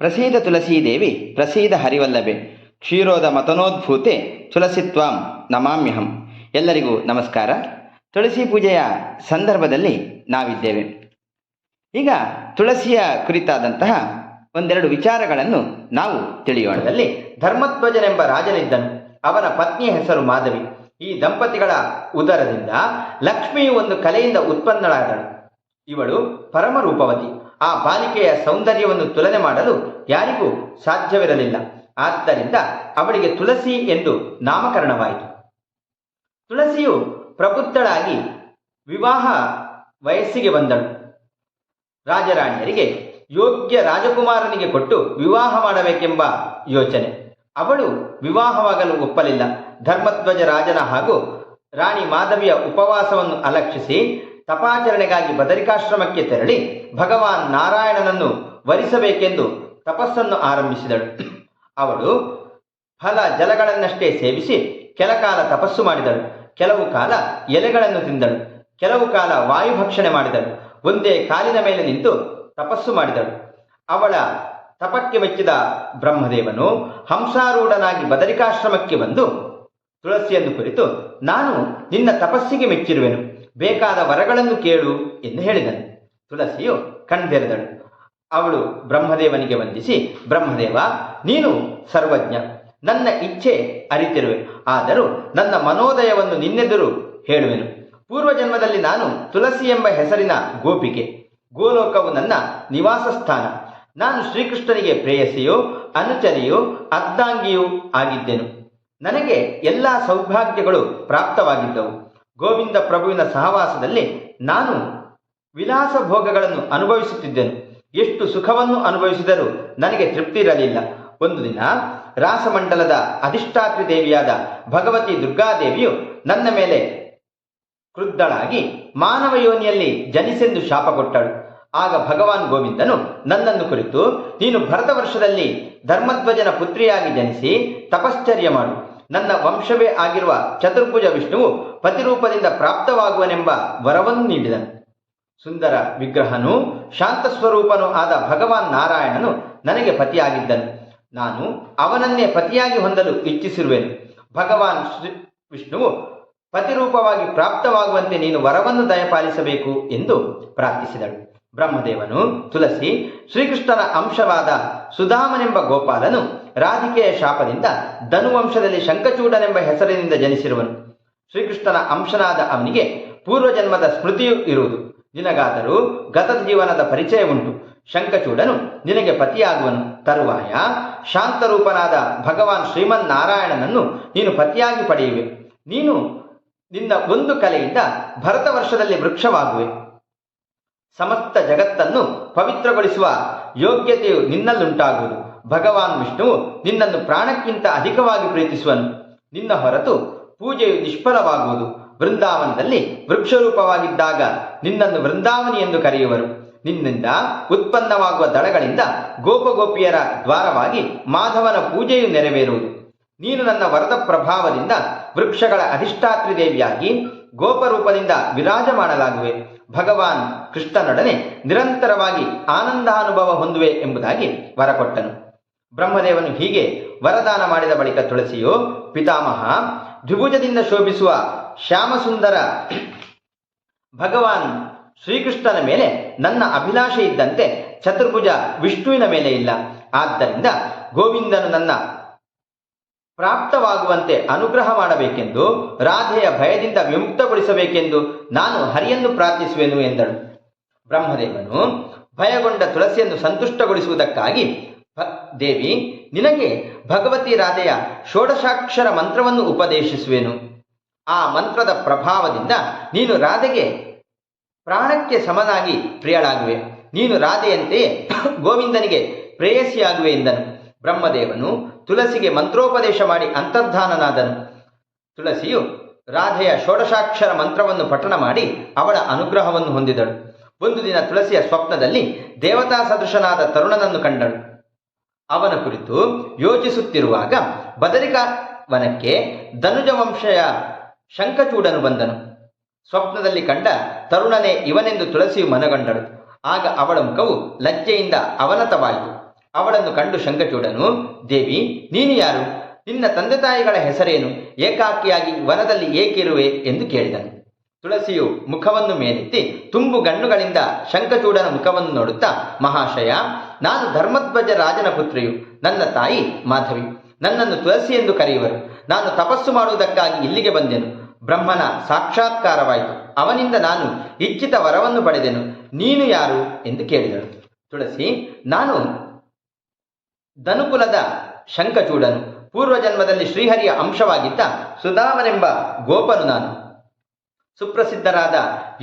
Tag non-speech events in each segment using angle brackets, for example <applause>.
ಪ್ರಸೀದ ತುಳಸೀದೇವಿ ಪ್ರಸೀದ ಹರಿವಲ್ಲಭೆ, ಕ್ಷೀರೋದ ಮತನೋದ್ಭೂತೆ ತುಳಸಿತ್ವಾಂ ನಮಾಮ್ಯಹಂ. ಎಲ್ಲರಿಗೂ ನಮಸ್ಕಾರ. ತುಳಸಿ ಪೂಜೆಯ ಸಂದರ್ಭದಲ್ಲಿ ನಾವಿದ್ದೇವೆ. ಈಗ ತುಳಸಿಯ ಕುರಿತಾದಂತಹ ಒಂದೆರಡು ವಿಚಾರಗಳನ್ನು ನಾವು ತಿಳಿಯೋಣದಲ್ಲಿ. ಧರ್ಮಧ್ವಜನೆಂಬ ರಾಜನಿದ್ದನು. ಅವನ ಪತ್ನಿಯ ಹೆಸರು ಮಾಧವಿ. ಈ ದಂಪತಿಗಳ ಉದರದಿಂದ ಲಕ್ಷ್ಮಿಯು ಒಂದು ಕಲೆಯಿಂದ ಉತ್ಪನ್ನಳಾದಳು. ಇವಳು ಪರಮರೂಪವತಿ. ಆ ಬಾಲಿಕೆಯ ಸೌಂದರ್ಯವನ್ನು ತುಲನೆ ಮಾಡಲು ಯಾರಿಗೂ ಸಾಧ್ಯವಿರಲಿಲ್ಲ. ಆದ್ದರಿಂದ ಅವಳಿಗೆ ತುಳಸಿ ಎಂದು ನಾಮಕರಣವಾಯಿತು. ತುಳಸಿಯು ಪ್ರಬುದ್ಧಳಾಗಿ ವಿವಾಹ ವಯಸ್ಸಿಗೆ ಬಂದಳು. ರಾಜರಾಣಿಯರಿಗೆ ಯೋಗ್ಯ ರಾಜಕುಮಾರನಿಗೆ ಕೊಟ್ಟು ವಿವಾಹ ಮಾಡಬೇಕೆಂಬ ಯೋಚನೆ. ಅವಳು ವಿವಾಹವಾಗಲು ಒಪ್ಪಲಿಲ್ಲ. ಧರ್ಮಧ್ವಜ ರಾಜನ ಹಾಗೂ ರಾಣಿ ಮಾಧವಿಯ ಉಪವಾಸವನ್ನು ಅಲಕ್ಷಿಸಿ ತಪಾಚರಣೆಗಾಗಿ ಬದರಿಕಾಶ್ರಮಕ್ಕೆ ತೆರಳಿ ಭಗವಾನ್ ನಾರಾಯಣನನ್ನು ವರಿಸಬೇಕೆಂದು ತಪಸ್ಸನ್ನು ಆರಂಭಿಸಿದಳು. ಅವಳು ಫಲ ಜಲಗಳನ್ನಷ್ಟೇ ಸೇವಿಸಿ ಕೆಲ ಕಾಲ ತಪಸ್ಸು ಮಾಡಿದಳು. ಕೆಲವು ಕಾಲ ಎಲೆಗಳನ್ನು ತಿಂದಳು. ಕೆಲವು ಕಾಲ ವಾಯುಭಕ್ಷಣೆ ಮಾಡಿದಳು. ಒಂದೇ ಕಾಲಿನ ಮೇಲೆ ನಿಂತು ತಪಸ್ಸು ಮಾಡಿದಳು. ಅವಳ ತಪಕ್ಕೆ ಮೆಚ್ಚಿದ ಬ್ರಹ್ಮದೇವನು ಹಂಸಾರೂಢನಾಗಿ ಬದರಿಕಾಶ್ರಮಕ್ಕೆ ಬಂದು ತುಳಸಿಯನ್ನು ಕುರಿತು, ನಾನು ನಿನ್ನ ತಪಸ್ಸಿಗೆ ಮೆಚ್ಚಿರುವೆನು. ಬೇಕಾದ ವರಗಳನ್ನು ಕೇಳು ಎಂದು ಹೇಳಿದನು. ತುಳಸಿಯು ಕಣ್ತೆರೆದಳು ಅವಳು ಬ್ರಹ್ಮದೇವನಿಗೆ ವಂದಿಸಿ, ಬ್ರಹ್ಮದೇವ, ನೀನು ಸರ್ವಜ್ಞ, ನನ್ನ ಇಚ್ಛೆ ಅರಿತಿರುವೆ. ಆದರೂ ನನ್ನ ಮನೋದಯವನ್ನು ನಿನ್ನೆದುರು ಹೇಳುವೆನು. ಪೂರ್ವಜನ್ಮದಲ್ಲಿ ನಾನು ತುಳಸಿ ಎಂಬ ಹೆಸರಿನ ಗೋಪಿಕೆ. ಗೋಲೋಕವು ನನ್ನ ನಿವಾಸ ಸ್ಥಾನ ನಾನು ಶ್ರೀಕೃಷ್ಣನಿಗೆ ಪ್ರೇಯಸಿಯೋ, ಅನುಚರಿಯೋ, ಅರ್ಧಾಂಗಿಯೂ ಆಗಿದ್ದೆನು. ನನಗೆ ಎಲ್ಲ ಸೌಭಾಗ್ಯಗಳು ಪ್ರಾಪ್ತವಾಗಿದ್ದವು. ಗೋವಿಂದ ಪ್ರಭುವಿನ ಸಹವಾಸದಲ್ಲಿ ನಾನು ವಿಲಾಸ ಭೋಗಗಳನ್ನು ಅನುಭವಿಸುತ್ತಿದ್ದೆನು. ಎಷ್ಟು ಸುಖವನ್ನು ಅನುಭವಿಸಿದರೂ ನನಗೆ ತೃಪ್ತಿ ಇರಲಿಲ್ಲ. ಒಂದು ದಿನ ರಾಸಮಂಡಲದ ಅಧಿಷ್ಠಾತ್ರಿ ದೇವಿಯಾದ ಭಗವತಿ ದುರ್ಗಾದೇವಿಯು ನನ್ನ ಮೇಲೆ ಕ್ರುದ್ಧಳಾಗಿ ಮಾನವ ಯೋನಿಯಲ್ಲಿ ಜನಿಸೆಂದು ಶಾಪ ಕೊಟ್ಟಳು. ಆಗ ಭಗವಾನ್ ಗೋವಿಂದನು ನನ್ನನ್ನು ಕುರಿತು, ನೀನು ಭರತ ವರ್ಷದಲ್ಲಿ ಧರ್ಮಧ್ವಜನ ಪುತ್ರಿಯಾಗಿ ಜನಿಸಿ ತಪಶ್ಚರ್ಯ ಮಾಡು. ನನ್ನ ವಂಶವೇ ಆಗಿರುವ ಚತುರ್ಭುಜ ವಿಷ್ಣುವು ಪತಿರೂಪದಿಂದ ಪ್ರಾಪ್ತವಾಗುವನೆಂಬ ವರವನ್ನು ನೀಡಿದನು ಸುಂದರ ವಿಗ್ರಹನು ಶಾಂತ ಸ್ವರೂಪನೂ ಆದ ಭಗವಾನ್ ನಾರಾಯಣನು ನನಗೆ ಪತಿಯಾಗಿದ್ದನು. ನಾನು ಅವನನ್ನೇ ಪತಿಯಾಗಿ ಹೊಂದಲು ಇಚ್ಛಿಸಿರುವೆನು. ಭಗವಾನ್ ಶ್ರೀ ವಿಷ್ಣುವು ಪತಿರೂಪವಾಗಿ ಪ್ರಾಪ್ತವಾಗುವಂತೆ ನೀನು ವರವನ್ನು ದಯಪಾಲಿಸಬೇಕು ಎಂದು ಪ್ರಾರ್ಥಿಸಿದಳು. ಬ್ರಹ್ಮದೇವನು ತುಳಸಿ ಶ್ರೀಕೃಷ್ಣನ ಅಂಶವಾದ ಸುಧಾಮನೆಂಬ ಗೋಪಾಲನು ರಾಧಿಕೆಯ ಶಾಪದಿಂದ ಧನುವಂಶದಲ್ಲಿ ಶಂಕಚೂಡನೆಂಬ ಹೆಸರಿನಿಂದ ಜನಿಸಿರುವನು. ಶ್ರೀಕೃಷ್ಣನ ಅಂಶನಾದ ಅವನಿಗೆ ಪೂರ್ವಜನ್ಮದ ಸ್ಮೃತಿಯೂ ಇರುವುದು. ನಿನಗಾದರೂ ಗತ ಜೀವನದ ಪರಿಚಯ ಉಂಟು. ಶಂಕಚೂಡನು ನಿನಗೆ ಪತಿಯಾಗುವನು. ತರುವಾಯ ಶಾಂತರೂಪನಾದ ಭಗವಾನ್ ಶ್ರೀಮನ್ ನಾರಾಯಣನನ್ನು ನೀನು ಪತಿಯಾಗಿ ಪಡೆಯುವೆ. ನೀನು ನಿನ್ನ ಒಂದು ಕಲೆಯಿಂದ ಭರತ ವರ್ಷದಲ್ಲಿ ವೃಕ್ಷವಾಗುವೆ. ಸಮಸ್ತ ಜಗತ್ತನ್ನು ಪವಿತ್ರಗೊಳಿಸುವ ಯೋಗ್ಯತೆಯು ನಿನ್ನಲ್ಲುಂಟಾಗುವುದು. ಭಗವಾನ್ ವಿಷ್ಣುವು ನಿನ್ನನ್ನು ಪ್ರಾಣಕ್ಕಿಂತ ಅಧಿಕವಾಗಿ ಪ್ರೀತಿಸುವನು. ನಿನ್ನ ಹೊರತು ಪೂಜೆಯು ನಿಷ್ಫಲವಾಗುವುದು. ವೃಂದಾವನದಲ್ಲಿ ವೃಕ್ಷರೂಪವಾಗಿದ್ದಾಗ ನಿನ್ನನ್ನು ವೃಂದಾವನಿ ಎಂದು ಕರೆಯುವರು. ನಿನ್ನಿಂದ ಉತ್ಪನ್ನವಾಗುವ ದಳಗಳಿಂದ ಗೋಪಗೋಪಿಯರ ದ್ವಾರವಾಗಿ ಮಾಧವನ ಪೂಜೆಯು ನೆರವೇರುವುದು. ನೀನು ನನ್ನ ವರದ ಪ್ರಭಾವದಿಂದ ವೃಕ್ಷಗಳ ಅಧಿಷ್ಠಾತ್ರಿ ದೇವಿಯಾಗಿ ಗೋಪರೂಪದಿಂದ ವಿರಾಜ ಮಾಡಲಾಗುವೆ ಭಗವಾನ್ ಕೃಷ್ಣನೊಡನೆ ನಿರಂತರವಾಗಿ ಆನಂದಾನುಭವ ಹೊಂದುವೆ ಎಂಬುದಾಗಿ ವರ ಕೊಟ್ಟನು ಬ್ರಹ್ಮದೇವನು ಹೀಗೆ ವರದಾನ ಮಾಡಿದ ಬಳಿಕ ತುಳಸಿಯು, ಪಿತಾಮಹ, ದ್ವಿಭುಜದಿಂದ ಶೋಭಿಸುವ ಶ್ಯಾಮಸುಂದರ ಭಗವಾನ್ ಶ್ರೀಕೃಷ್ಣನ ಮೇಲೆ ನನ್ನ ಅಭಿಲಾಷೆ ಇದ್ದಂತೆ ಚತುರ್ಭುಜ ವಿಷ್ಣುವಿನ ಮೇಲೆ ಇಲ್ಲ. ಆದ್ದರಿಂದ ಗೋವಿಂದನು ನನ್ನ ಪ್ರಾಪ್ತವಾಗುವಂತೆ ಅನುಗ್ರಹ ಮಾಡಬೇಕೆಂದು, ರಾಧೆಯ ಭಯದಿಂದ ವಿಮುಕ್ತಗೊಳಿಸಬೇಕೆಂದು ನಾನು ಹರಿಯನ್ನು ಪ್ರಾರ್ಥಿಸುವೆನು ಎಂದಳು. ಬ್ರಹ್ಮದೇವನು ಭಯಗೊಂಡ ತುಳಸಿಯನ್ನು ಸಂತುಷ್ಟಗೊಳಿಸುವುದಕ್ಕಾಗಿ ದೇವಿ, ನಿನಗೆ ಭಗವತಿ ರಾಧೆಯ ಷೋಡಶಾಕ್ಷರ ಮಂತ್ರವನ್ನು ಉಪದೇಶಿಸುವೆನು. ಆ ಮಂತ್ರದ ಪ್ರಭಾವದಿಂದ ನೀನು ರಾಧೆಗೆ ಪ್ರಾಣಕ್ಕೆ ಸಮನಾಗಿ ಪ್ರಿಯಳಾಗುವೆ. ನೀನು ರಾಧೆಯಂತೆಯೇ <coughs> ಗೋವಿಂದನಿಗೆ ಪ್ರೇಯಸಿಯಾಗುವೆ ಎಂದನು. ಬ್ರಹ್ಮದೇವನು ತುಳಸಿಗೆ ಮಂತ್ರೋಪದೇಶ ಮಾಡಿ ಅಂತರ್ಧಾನನಾದನು. ತುಳಸಿಯು ರಾಧೆಯ ಷೋಡಶಾಕ್ಷರ ಮಂತ್ರವನ್ನು ಪಠಣ ಮಾಡಿ ಅವಳ ಅನುಗ್ರಹವನ್ನು ಹೊಂದಿದಳು. ಒಂದು ದಿನ ತುಳಸಿಯ ಸ್ವಪ್ನದಲ್ಲಿ ದೇವತಾ ಸದೃಶನಾದ ತರುಣನನ್ನು ಕಂಡಳು. ಅವನ ಕುರಿತು ಯೋಚಿಸುತ್ತಿರುವಾಗ ಬದರಿಕಾ ವನಕ್ಕೆ ಧನುಜ ವಂಶಯ ಶಂಖಚೂಡನು ಬಂದನು. ಸ್ವಪ್ನದಲ್ಲಿ ಕಂಡ ತರುಣನೇ ಇವನೆಂದು ತುಳಸಿಯು ಮನಗಂಡಳು. ಆಗ ಅವಳ ಮುಖವು ಲಜ್ಜೆಯಿಂದ ಅವನತವಾಯಿತು. ಅವಳನ್ನು ಕಂಡು ಶಂಖಚೂಡನು, ದೇವಿ, ನೀನು ಯಾರು? ನಿನ್ನ ತಂದೆ ತಾಯಿಗಳ ಹೆಸರೇನು? ಏಕಾಕಿಯಾಗಿ ವನದಲ್ಲಿ ಏಕಿರುವೆ? ಎಂದು ಕೇಳಿದನು. ತುಳಸಿಯು ಮುಖವನ್ನು ಮೇಲೆತ್ತಿ ತುಂಬು ಗಣ್ಣುಗಳಿಂದ ಶಂಖಚೂಡನ ಮುಖವನ್ನು ನೋಡುತ್ತಾ, ಮಹಾಶಯ ನಾನು ಧರ್ಮಧ್ವಜ ರಾಜನ ಪುತ್ರಿಯು, ನನ್ನ ತಾಯಿ ಮಾಧವಿ. ನನ್ನನ್ನು ತುಳಸಿ ಎಂದು ಕರೆಯುವರು. ನಾನು ತಪಸ್ಸು ಮಾಡುವುದಕ್ಕಾಗಿ ಇಲ್ಲಿಗೆ ಬಂದೆನು. ಬ್ರಹ್ಮನ ಸಾಕ್ಷಾತ್ಕಾರವಾಯಿತು. ಅವನಿಂದ ನಾನು ಇಚ್ಛಿತ ವರವನ್ನು ಪಡೆದೆನು. ನೀನು ಯಾರು ಎಂದು ಕೇಳಿದಳು. ತುಳಸಿ, ನಾನು ಧನುಕುಲದ ಶಂಖಚೂಡನು. ಪೂರ್ವಜನ್ಮದಲ್ಲಿ ಶ್ರೀಹರಿಯ ಅಂಶವಾಗಿದ್ದ ಸುಧಾಮನೆಂಬ ಗೋಪನು ನಾನು. ಸುಪ್ರಸಿದ್ಧರಾದ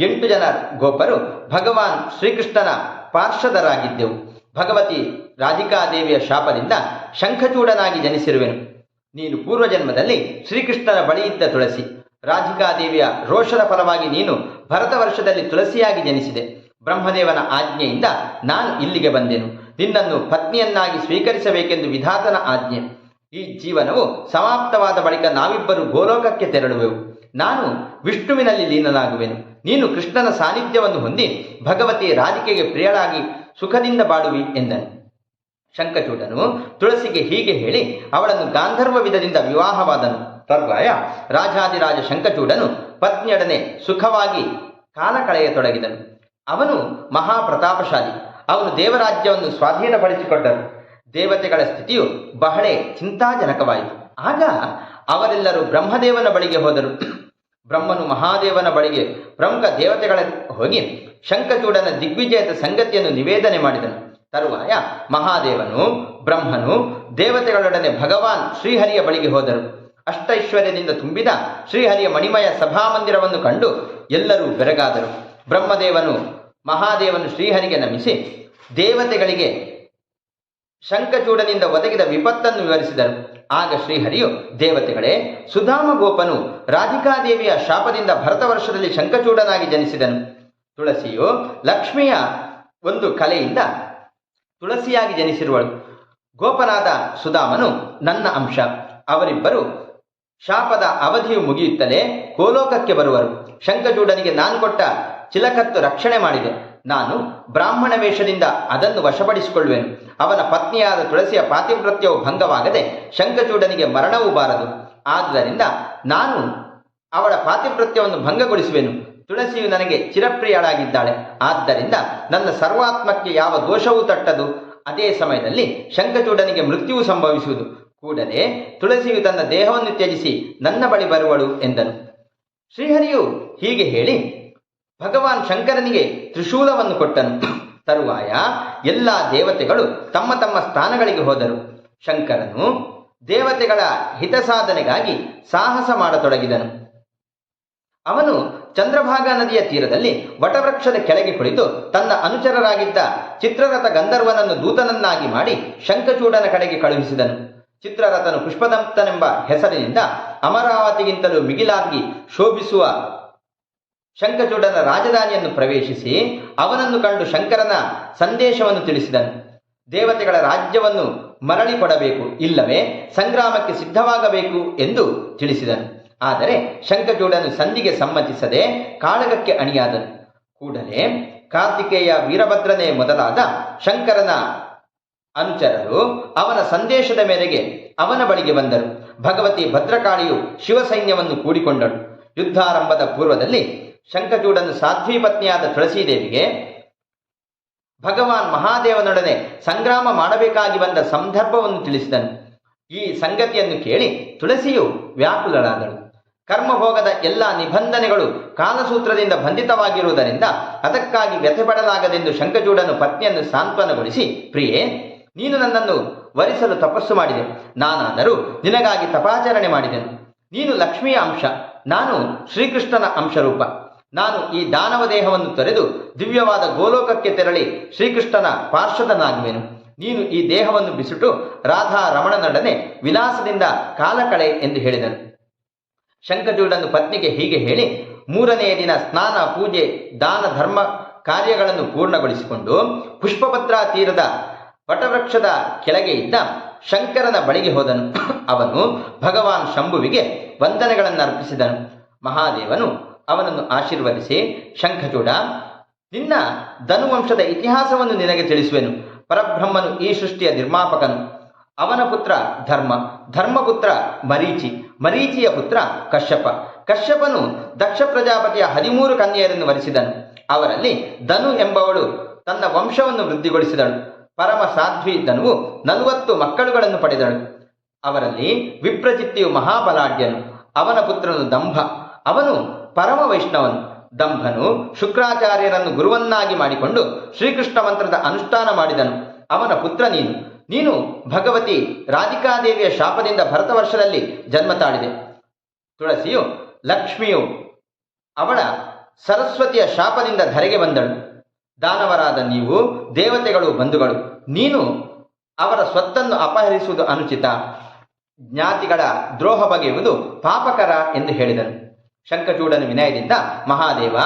ಎಂಟು ಜನ ಗೋಪರು ಭಗವಾನ್ ಶ್ರೀಕೃಷ್ಣನ ಪಾರ್ಷದರಾಗಿದ್ದೆವು. ಭಗವತಿ ರಾಧಿಕಾದೇವಿಯ ಶಾಪದಿಂದ ಶಂಖಚೂಡನಾಗಿ ಜನಿಸಿರುವೆನು. ನೀನು ಪೂರ್ವಜನ್ಮದಲ್ಲಿ ಶ್ರೀಕೃಷ್ಣನ ಬಳಿಯಿದ್ದ ತುಳಸಿ. ರಾಧಿಕಾದೇವಿಯ ರೋಷದ ಫಲವಾಗಿ ನೀನು ಭರತ ವರ್ಷದಲ್ಲಿ ತುಳಸಿಯಾಗಿ ಜನಿಸಿದೆ. ಬ್ರಹ್ಮದೇವನ ಆಜ್ಞೆಯಿಂದ ನಾನು ಇಲ್ಲಿಗೆ ಬಂದೆನು. ನಿನ್ನನ್ನು ಪತ್ನಿಯನ್ನಾಗಿ ಸ್ವೀಕರಿಸಬೇಕೆಂದು ವಿಧಾತನ ಆಜ್ಞೆ. ಈ ಜೀವನವು ಸಮಾಪ್ತವಾದ ಬಳಿಕ ನಾವಿಬ್ಬರು ಗೋಲೋಕಕ್ಕೆ ತೆರಳುವೆವು. ನಾನು ವಿಷ್ಣುವಿನಲ್ಲಿ ಲೀನನಾಗುವೆನು. ನೀನು ಕೃಷ್ಣನ ಸಾನ್ನಿಧ್ಯವನ್ನು ಹೊಂದಿ ಭಗವತಿ ರಾಧಿಕೆಗೆ ಪ್ರಿಯಳಾಗಿ ಸುಖದಿಂದ ಬಾಡುವಿ ಎಂದನು. ಶಂಕಚೂಡನು ತುಳಸಿಗೆ ಹೀಗೆ ಹೇಳಿ ಅವಳನ್ನು ಗಾಂಧರ್ವ ವಿಧದಿಂದ ವಿವಾಹವಾದನು. ತರುವಾಯ ರಾಜಾದಿರಾಜ ಶಂಕಚೂಡನು ಪತ್ನಿಯೊಡನೆ ಸುಖವಾಗಿ ಕಾಲ ಕಳೆಯತೊಡಗಿದನು ಅವನು ಮಹಾಪ್ರತಾಪಶಾಲಿ. ಅವನು ದೇವರಾಜ್ಯವನ್ನು ಸ್ವಾಧೀನಪಡಿಸಿಕೊಂಡನು. ದೇವತೆಗಳ ಸ್ಥಿತಿಯು ಬಹಳ ಚಿಂತಾಜನಕವಾಯಿತು. ಆಗ ಅವರೆಲ್ಲರೂ ಬ್ರಹ್ಮದೇವನ ಬಳಿಗೆ ಹೋದರು. ಬ್ರಹ್ಮನು ಮಹಾದೇವನ ಬಳಿಗೆ ಪ್ರಮುಖ ದೇವತೆಗಳ ಹೋಗಿ ಶಂಖಚೂಡನ ದಿಗ್ವಿಜಯದ ಸಂಗತಿಯನ್ನು ನಿವೇದನೆ ಮಾಡಿದನು. ತರುವಾಯ ಮಹಾದೇವನು, ಬ್ರಹ್ಮನು ದೇವತೆಗಳೊಡನೆ ಭಗವಾನ್ ಶ್ರೀಹರಿಯ ಬಳಿಗೆ ಹೋದರು. ಅಷ್ಟೈಶ್ವರ್ಯದಿಂದ ತುಂಬಿದ ಶ್ರೀಹರಿಯ ಮಣಿಮಯ ಸಭಾಮಂದಿರವನ್ನು ಕಂಡು ಎಲ್ಲರೂ ಬೆರಗಾದರು. ಬ್ರಹ್ಮದೇವನು ಮಹಾದೇವನು ಶ್ರೀಹರಿಗೆ ನಮಿಸಿ ದೇವತೆಗಳಿಗೆ ಶಂಖಚೂಡನಿಂದ ಒದಗಿದ ವಿಪತ್ತನ್ನು ವಿವರಿಸಿದರು. ಆಗ ಶ್ರೀಹರಿಯು, ದೇವತೆಗಳೇ ಸುಧಾಮ ಗೋಪನು ರಾಧಿಕಾದೇವಿಯ ಶಾಪದಿಂದ ಭರತ ವರ್ಷದಲ್ಲಿ ಶಂಖಚೂಡನಾಗಿ ಜನಿಸಿದನು. ತುಳಸಿಯು ಲಕ್ಷ್ಮಿಯ ಒಂದು ಕಲೆಯಿಂದ ತುಳಸಿಯಾಗಿ ಜನಿಸಿರುವಳು. ಗೋಪನಾದ ಸುಧಾಮನು ನನ್ನ ಅಂಶ. ಅವರಿಬ್ಬರು ಶಾಪದ ಅವಧಿಯು ಮುಗಿಯುತ್ತಲೇ ಕೋಲೋಕಕ್ಕೆ ಬರುವರು. ಶಂಕಚೂಡನಿಗೆ ನಾನು ಕೊಟ್ಟ ಚಿಲಕತ್ತು ರಕ್ಷಣೆ ಮಾಡಿದೆ. ನಾನು ಬ್ರಾಹ್ಮಣ ವೇಷದಿಂದ ಅದನ್ನು ವಶಪಡಿಸಿಕೊಳ್ಳುವೆನು. ಅವನ ಪತ್ನಿಯಾದ ತುಳಸಿಯ ಪಾತಿವ್ರತ್ಯವು ಭಂಗವಾಗದೆ ಶಂಖಚೂಡನಿಗೆ ಮರಣವೂ ಬಾರದು. ಆದ್ದರಿಂದ ನಾನು ಅವಳ ಪಾತಿವ್ರತ್ಯವನ್ನು ಭಂಗಗೊಳಿಸುವೆನು. ತುಳಸಿಯು ನನಗೆ ಚಿರಪ್ರಿಯಳಾಗಿದ್ದಾಳೆ. ಆದ್ದರಿಂದ ನನ್ನ ಸರ್ವಾತ್ಮಕ್ಕೆ ಯಾವ ದೋಷವೂ ತಟ್ಟದು. ಅದೇ ಸಮಯದಲ್ಲಿ ಶಂಖಚೂಡನಿಗೆ ಮೃತ್ಯುವು ಸಂಭವಿಸುವುದು. ಕೂಡಲೇ ತುಳಸಿಯು ತನ್ನ ದೇಹವನ್ನು ತ್ಯಜಿಸಿ ನನ್ನ ಬಳಿ ಬರುವಳು ಎಂದನು. ಶ್ರೀಹರಿಯು ಹೀಗೆ ಹೇಳಿ ಭಗವಾನ್ ಶಂಕರನಿಗೆ ತ್ರಿಶೂಲವನ್ನು ಕೊಟ್ಟನು. ತರುವಾಯ ಎಲ್ಲ ದೇವತೆಗಳು ತಮ್ಮ ತಮ್ಮ ಸ್ಥಾನಗಳಿಗೆ ಹೋದರು. ಶಂಕರನು ದೇವತೆಗಳ ಹಿತಸಾಧನೆಗಾಗಿ ಸಾಹಸ ಮಾಡತೊಡಗಿದನು. ಅವನು ಚಂದ್ರಭಾಗ ನದಿಯ ತೀರದಲ್ಲಿ ವಟವೃಕ್ಷದ ಕೆಳಗೆ ಕುಳಿತು ತನ್ನ ಅನುಚರರಾಗಿದ್ದ ಚಿತ್ರರಥ ಗಂಧರ್ವನನ್ನು ದೂತನನ್ನಾಗಿ ಮಾಡಿ ಶಂಖಚೂಡನ ಕಡೆಗೆ ಕಳುಹಿಸಿದನು. ಚಿತ್ರರಥನು ಪುಷ್ಪದಂತನೆಂಬ ಹೆಸರಿನಿಂದ ಅಮರಾವತಿಗಿಂತಲೂ ಮಿಗಿಲಾಗಿ ಶೋಭಿಸುವ ಶಂಖಚೂಡನ ರಾಜಧಾನಿಯನ್ನು ಪ್ರವೇಶಿಸಿ ಅವನನ್ನು ಕಂಡು ಶಂಕರನ ಸಂದೇಶವನ್ನು ತಿಳಿಸಿದನು. ದೇವತೆಗಳ ರಾಜ್ಯವನ್ನು ಮರಳಿ ಕೊಡಬೇಕು, ಇಲ್ಲವೇ ಸಂಗ್ರಾಮಕ್ಕೆ ಸಿದ್ಧವಾಗಬೇಕು ಎಂದು ತಿಳಿಸಿದನು. ಆದರೆ ಶಂಖಚೂಡನು ಸಂಧಿಗೆ ಸಮ್ಮತಿಸದೆ ಕಾಳಗಕ್ಕೆ ಅಣಿಯಾದನು. ಕೂಡಲೇ ಕಾರ್ತಿಕೇಯ ವೀರಭದ್ರನೇ ಮೊದಲಾದ ಶಂಕರನ ಅನುಚರರು ಅವನ ಸಂದೇಶದ ಮೇರೆಗೆ ಅವನ ಬಳಿಗೆ ಬಂದರು. ಭಗವತಿ ಭದ್ರಕಾಳಿಯು ಶಿವಸೈನ್ಯವನ್ನು ಕೂಡಿಕೊಂಡಳು ಯುದ್ಧಾರಂಭದ ಪೂರ್ವದಲ್ಲಿ ಶಂಖಚೂಡನು ಸಾಧ್ವಿ ಪತ್ನಿಯಾದ ತುಳಸೀದೇವಿಗೆ ಭಗವಾನ್ ಮಹಾದೇವನೊಡನೆ ಸಂಗ್ರಾಮ ಮಾಡಬೇಕಾಗಿ ಬಂದ ಸಂದರ್ಭವನ್ನು ತಿಳಿಸಿದನು. ಈ ಸಂಗತಿಯನ್ನು ಕೇಳಿ ತುಳಸಿಯು ವ್ಯಾಕುಲಳಾದಳು. ಕರ್ಮಭೋಗದ ಎಲ್ಲ ನಿಬಂಧನೆಗಳು ಕಾಲಸೂತ್ರದಿಂದ ಬಂಧಿತವಾಗಿರುವುದರಿಂದ ಅದಕ್ಕಾಗಿ ವ್ಯಥೆಪಡಲಾಗದೆಂದು ಶಂಖಚೂಡನು ಪತ್ನಿಯನ್ನು ಸಾಂತ್ವನಗೊಳಿಸಿ, ಪ್ರಿಯೇ, ನೀನು ನನ್ನನ್ನು ವರಿಸಲು ತಪಸ್ಸು ಮಾಡಿದೆ. ನಾನಾದರೂ ನಿನಗಾಗಿ ತಪಾಚರಣೆ ಮಾಡಿದೆನು. ನೀನು ಲಕ್ಷ್ಮಿಯ ಅಂಶ, ನಾನು ಶ್ರೀಕೃಷ್ಣನ ಅಂಶರೂಪ. ನಾನು ಈ ದಾನವ ದೇಹವನ್ನು ತೊರೆದು ದಿವ್ಯವಾದ ಗೋಲೋಕಕ್ಕೆ ತೆರಳಿ ಶ್ರೀಕೃಷ್ಣನ ಪಾರ್ಶ್ವದನಾಗುವೆನು ನೀನು ಈ ದೇಹವನ್ನು ಬಿಸಿಟು ರಾಧಾ ರಮಣನೊಡನೆ ವಿಲಾಸದಿಂದ ಕಾಲ ಕಳೆ ಎಂದು ಹೇಳಿದನು. ಶಂಕಜೂಡನು ಪತ್ನಿಗೆ ಹೀಗೆ ಹೇಳಿ, ಮೂರನೆಯ ದಿನ ಸ್ನಾನ, ಪೂಜೆ, ದಾನ, ಧರ್ಮ ಕಾರ್ಯಗಳನ್ನು ಪೂರ್ಣಗೊಳಿಸಿಕೊಂಡು ಪುಷ್ಪಭದ್ರಾ ತೀರದ ವಟವೃಕ್ಷದ ಕೆಳಗೆ ಇದ್ದ ಶಂಕರನ ಬಳಿಗೆ ಹೋದನು. ಅವನು ಭಗವಾನ್ ಶಂಭುವಿಗೆ ವಂದನೆಗಳನ್ನು ಅರ್ಪಿಸಿದನು ಮಹಾದೇವನು ಅವನನ್ನು ಆಶೀರ್ವದಿಸಿ, ಶಂಖಚೂಡ, ನಿನ್ನ ಧನುವಂಶದ ಇತಿಹಾಸವನ್ನು ನಿನಗೆ ತಿಳಿಸುವೆನು. ಪರಬ್ರಹ್ಮನು ಈ ಸೃಷ್ಟಿಯ ನಿರ್ಮಾಪಕನು. ಅವನ ಪುತ್ರ ಧರ್ಮ, ಧರ್ಮಪುತ್ರ ಮರೀಚಿ, ಮರೀಚಿಯ ಪುತ್ರ ಕಶ್ಯಪ. ಕಶ್ಯಪನು ದಕ್ಷ ಪ್ರಜಾಪತಿಯ ಹದಿಮೂರು ಕನ್ಯೆಯರನ್ನು ವರಿಸಿದನು. ಅವರಲ್ಲಿ ಧನು ಎಂಬವಳು ತನ್ನ ವಂಶವನ್ನು ವೃದ್ಧಿಗೊಳಿಸಿದಳು. ಪರಮ ಸಾಧ್ವಿ ಧನುವು ನಲವತ್ತು ಮಕ್ಕಳುಗಳನ್ನು ಪಡೆದಳು. ಅವರಲ್ಲಿ ವಿಪ್ರಚಿತ್ತಿಯು ಮಹಾಬಲಾಢ್ಯನು. ಅವನ ಪುತ್ರನು ದಂಭ. ಅವನು ಪರಮ ವೈಷ್ಣವನು. ದಂಭನು ಶುಕ್ರಾಚಾರ್ಯರನ್ನು ಗುರುವನ್ನಾಗಿ ಮಾಡಿಕೊಂಡು ಶ್ರೀಕೃಷ್ಣ ಮಂತ್ರದ ಅನುಷ್ಠಾನ ಮಾಡಿದನು. ಅವನ ಪುತ್ರ ನೀನು. ನೀನು ಭಗವತಿ ರಾಧಿಕಾದೇವಿಯ ಶಾಪದಿಂದ ಭರತ ವರ್ಷದಲ್ಲಿ ಜನ್ಮ ತಾಳಿದೆ. ತುಳಸಿಯು ಲಕ್ಷ್ಮಿಯು ಅವಳ ಸರಸ್ವತಿಯ ಶಾಪದಿಂದ ಧರೆಗೆ ಬಂದಳು. ದಾನವರಾದ ನೀವು ದೇವತೆಗಳು ಬಂಧುಗಳು. ನೀನು ಅವರ ಸ್ವತ್ತನ್ನು ಅಪಹರಿಸುವುದು ಅನುಚಿತ. ಜ್ಞಾತಿಗಳ ದ್ರೋಹ ಬಗೆಯುವುದು ಪಾಪಕರ ಎಂದು ಹೇಳಿದನು. ಶಂಖಚೂಡನ ವಿನಯದಿಂದ ಮಹಾದೇವ,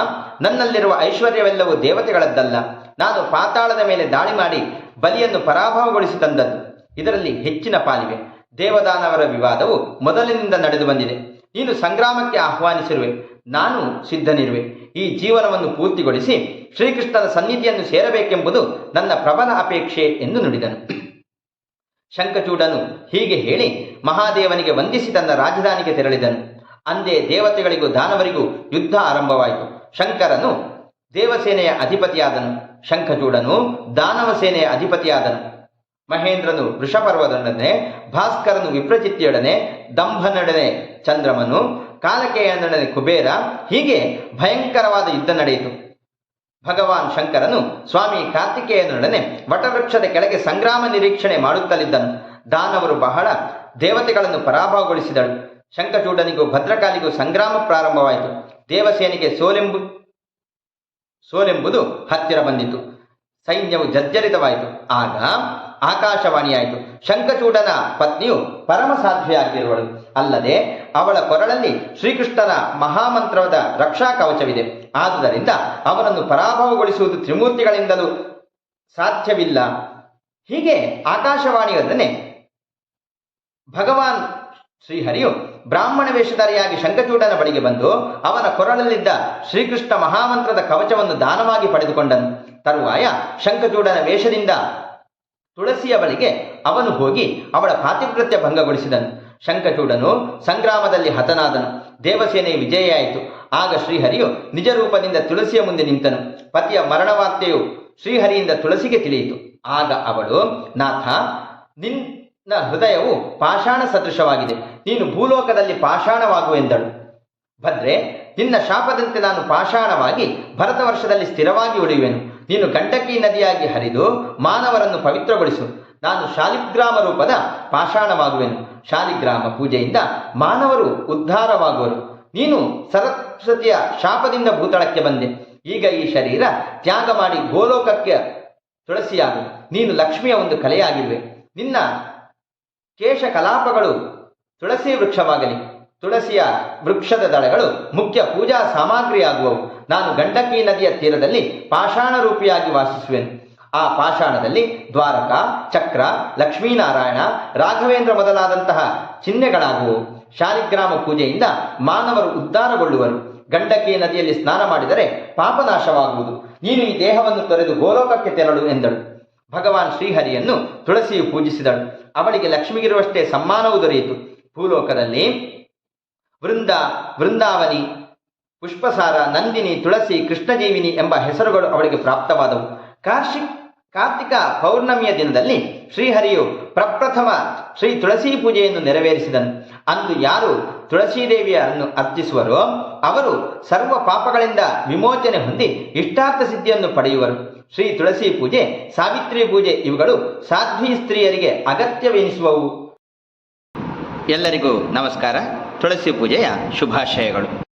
ನನ್ನಲ್ಲಿರುವ ಐಶ್ವರ್ಯವೆಲ್ಲವೂ ದೇವತೆಗಳದ್ದಲ್ಲ. ನಾನು ಪಾತಾಳದ ಮೇಲೆ ದಾಳಿ ಮಾಡಿ ಬಲಿಯನ್ನು ಪರಾಭವಗೊಳಿಸಿ ತಂದದ್ದು. ಇದರಲ್ಲಿ ಹೆಚ್ಚಿನ ಪಾಲಿವೆ. ದೇವದಾನವರ ವಿವಾದವು ಮೊದಲಿನಿಂದ ನಡೆದು ಬಂದಿದೆ. ನೀನು ಸಂಗ್ರಾಮಕ್ಕೆ ಆಹ್ವಾನಿಸಿರುವೆ. ನಾನು ಸಿದ್ಧನಿರುವೆ. ಈ ಜೀವನವನ್ನು ಪೂರ್ತಿಗೊಳಿಸಿ ಶ್ರೀಕೃಷ್ಣನ ಸನ್ನಿಧಿಯನ್ನು ಸೇರಬೇಕೆಂಬುದು ನನ್ನ ಪ್ರಬಲ ಅಪೇಕ್ಷೆ ಎಂದು ನುಡಿದನು. ಶಂಕಚೂಡನು ಹೀಗೆ ಹೇಳಿ ಮಹಾದೇವನಿಗೆ ವಂದಿಸಿ ತನ್ನ ರಾಜಧಾನಿಗೆ ತೆರಳಿದನು. ಅಂದೇ ದೇವತೆಗಳಿಗೂ ದಾನವರಿಗೂ ಯುದ್ಧ ಆರಂಭವಾಯಿತು. ಶಂಕರನು ದೇವಸೇನೆಯ ಅಧಿಪತಿಯಾದನು. ಶಂಖಚೂಡನು ದಾನವ ಸೇನೆಯ ಅಧಿಪತಿಯಾದನು. ಮಹೇಂದ್ರನು ವೃಷಪರ್ವದೊಡನೆ ಭಾಸ್ಕರನು ವಿಪ್ರಚಿತ್ತಿಯೊಡನೆ ದಂಭನೊಡನೆ ಚಂದ್ರಮನು, ಕಾಲಕೇಯನೊಡನೆ ಕುಬೇರ, ಹೀಗೆ ಭಯಂಕರವಾದ ಯುದ್ಧ ನಡೆಯಿತು. ಭಗವಾನ್ ಶಂಕರನು ಸ್ವಾಮಿ ಕಾರ್ತಿಕೇಯನೊಡನೆ ವಟವೃಕ್ಷದ ಕೆಳಗೆ ಸಂಗ್ರಾಮ ನಿರೀಕ್ಷಣೆ ಮಾಡುತ್ತಲಿದ್ದನು. ದಾನವರು ಬಹಳ ದೇವತೆಗಳನ್ನು ಪರಾಭವಗೊಳಿಸಿದಳು ಶಂಖಚೂಡನಿಗೂ ಭದ್ರಕಾಲಿಗೂ ಸಂಗ್ರಾಮ ಪ್ರಾರಂಭವಾಯಿತು. ದೇವಸೇನೆಗೆ ಸೋಲೆಂಬು, ಸೋಲೆಂಬುದು ಹತ್ತಿರ ಬಂದಿತು. ಸೈನ್ಯವು ಜರ್ಜರಿತವಾಯಿತು. ಆಗ ಆಕಾಶವಾಣಿಯಾಯಿತು. ಶಂಖಚೂಡನ ಪತ್ನಿಯು ಪರಮ ಸಾಧ್ವಿಯಾಗಿರುವಳು ಅಲ್ಲದೆ ಅವಳ ಕೊರಳಲ್ಲಿ ಶ್ರೀಕೃಷ್ಣನ ಮಹಾಮಂತ್ರದ ರಕ್ಷಾ ಕವಚವಿದೆ. ಆದುದರಿಂದ ಅವನನ್ನು ಪರಾಭವಗೊಳಿಸುವುದು ತ್ರಿಮೂರ್ತಿಗಳಿಂದಲೂ ಸಾಧ್ಯವಿಲ್ಲ. ಹೀಗೆ ಆಕಾಶವಾಣಿಯೊಡನೆ ಭಗವಾನ್ ಶ್ರೀಹರಿಯು ಬ್ರಾಹ್ಮಣ ವೇಷಧಾರಿಯಾಗಿ ಶಂಖಚೂಡನ ಬಳಿಗೆ ಬಂದು ಅವನ ಕೊರಳಲ್ಲಿದ್ದ ಶ್ರೀಕೃಷ್ಣ ಮಹಾಮಂತ್ರದ ಕವಚವನ್ನು ದಾನವಾಗಿ ಪಡೆದುಕೊಂಡನು. ತರುವಾಯ ಶಂಖಚೂಡನ ವೇಷದಿಂದ ತುಳಸಿಯ ಬಳಿಗೆ ಅವನು ಹೋಗಿ ಅವಳ ಪಾತಿವೃತ್ಯ ಭಂಗಗೊಳಿಸಿದನು. ಶಂಖಚೂಡನು ಸಂಗ್ರಾಮದಲ್ಲಿ ಹತನಾದನು. ದೇವಸೇನೆ ವಿಜಯಿಯಾಯಿತು. ಆಗ ಶ್ರೀಹರಿಯು ನಿಜ ರೂಪದಿಂದ ತುಳಸಿಯ ಮುಂದೆ ನಿಂತನು. ಪತಿಯ ಮರಣವಾರ್ತೆಯು ಶ್ರೀಹರಿಯಿಂದ ತುಳಸಿಗೆ ತಿಳಿಯಿತು. ಆಗ ಅವಳು, ನಾಥ ನಿನ್ನ ಹೃದಯವು ಪಾಷಾಣ ಸದೃಶವಾಗಿದೆ. ನೀನು ಭೂಲೋಕದಲ್ಲಿ ಪಾಷಾಣವಾಗುವೆಂದಳು ಭದ್ರೆ, ನಿನ್ನ ಶಾಪದಂತೆ ನಾನು ಪಾಷಾಣವಾಗಿ ಭರತ ವರ್ಷದಲ್ಲಿ ಸ್ಥಿರವಾಗಿ ಉಳಿಯುವೆನು. ನೀನು ಗಂಡಕಿ ನದಿಯಾಗಿ ಹರಿದು ಮಾನವರನ್ನು ಪವಿತ್ರಗೊಳಿಸು. ನಾನು ಶಾಲಿಗ್ರಾಮ ರೂಪದ ಪಾಷಾಣವಾಗುವೆನು. ಶಾಲಿಗ್ರಾಮ ಪೂಜೆಯಿಂದ ಮಾನವರು ಉದ್ಧಾರವಾಗುವರು. ನೀನು ಸರಸ್ವತಿಯ ಶಾಪದಿಂದ ಭೂತಳಕ್ಕೆ ಬಂದೆ. ಈಗ ಈ ಶರೀರ ತ್ಯಾಗ ಮಾಡಿ ಗೋಲೋಕಕ್ಕೆ ತುಳಸಿಯಾಗು. ನೀನು ಲಕ್ಷ್ಮಿಯ ಒಂದು ಕಲೆಯಾಗಿರುವೆ. ನಿನ್ನ ಕೇಶ ಕಲಾಪಗಳು, ತುಳಸಿ ವೃಕ್ಷವಾಗಲಿ, ತುಳಸಿಯ ವೃಕ್ಷದ ದಳಗಳು ಮುಖ್ಯ ಪೂಜಾ ಸಾಮಗ್ರಿಯಾಗುವವು. ನಾನು ಗಂಡಕಿ ನದಿಯ ತೀರದಲ್ಲಿ ಪಾಷಾಣ ರೂಪಿಯಾಗಿ ವಾಸಿಸುವೆನು. ಆ ಪಾಷಾಣದಲ್ಲಿ ದ್ವಾರಕ, ಚಕ್ರ, ಲಕ್ಷ್ಮೀನಾರಾಯಣ, ರಾಘವೇಂದ್ರ ಮೊದಲಾದಂತಹ ಚಿಹ್ನೆಗಳಾಗುವವು. ಶಾಲಿಗ್ರಾಮ ಪೂಜೆಯಿಂದ ಮಾನವರು ಉದ್ಧಾರಗೊಳ್ಳುವರು. ಗಂಡಕಿ ನದಿಯಲ್ಲಿ ಸ್ನಾನ ಮಾಡಿದರೆ ಪಾಪನಾಶವಾಗುವುದು. ನೀನು ಈ ದೇಹವನ್ನು ತೊರೆದು ಗೋಲೋಕಕ್ಕೆ ತೆರಳು ಎಂದಳು. ಭಗವಾನ್ ಶ್ರೀಹರಿಯನ್ನು ತುಳಸಿಯು ಪೂಜಿಸಿದಳು. ಅವಳಿಗೆ ಲಕ್ಷ್ಮಿಗಿರುವಷ್ಟೇ ಸಮ್ಮಾನವು ದೊರೆಯಿತು. ಭೂಲೋಕದಲ್ಲಿ ವೃಂದ, ವೃಂದಾವನಿ, ಪುಷ್ಪಸಾರ, ನಂದಿನಿ, ತುಳಸಿ, ಕೃಷ್ಣಜೀವಿನಿ ಎಂಬ ಹೆಸರುಗಳು ಅವಳಿಗೆ ಪ್ರಾಪ್ತವಾದವು. ಕಾರ್ಷಿಕ್ ಕಾರ್ತಿಕ ಪೌರ್ಣಮಿಯ ದಿನದಲ್ಲಿ ಶ್ರೀಹರಿಯು ಪ್ರಪ್ರಥಮ ಶ್ರೀ ತುಳಸಿ ಪೂಜೆಯನ್ನು ನೆರವೇರಿಸಿದನು. ಅಂದು ಯಾರು ತುಳಸೀದೇವಿಯನ್ನು ಅರ್ಚಿಸುವರೋ ಅವರು ಸರ್ವ ಪಾಪಗಳಿಂದ ವಿಮೋಚನೆ ಹೊಂದಿ ಇಷ್ಟಾರ್ಥ ಸಿದ್ಧಿಯನ್ನು ಪಡೆಯುವರು. ಶ್ರೀ ತುಳಸಿ ಪೂಜೆ ಸಾವಿತ್ರಿ ಪೂಜೆ ಇವುಗಳು ಸಾಧ್ವಿ ಸ್ತ್ರೀಯರಿಗೆ ಅಗತ್ಯವೆನಿಸುವವು. ಎಲ್ಲರಿಗೂ ನಮಸ್ಕಾರ. ತುಳಸಿ ಪೂಜೆಯ ಶುಭಾಶಯಗಳು.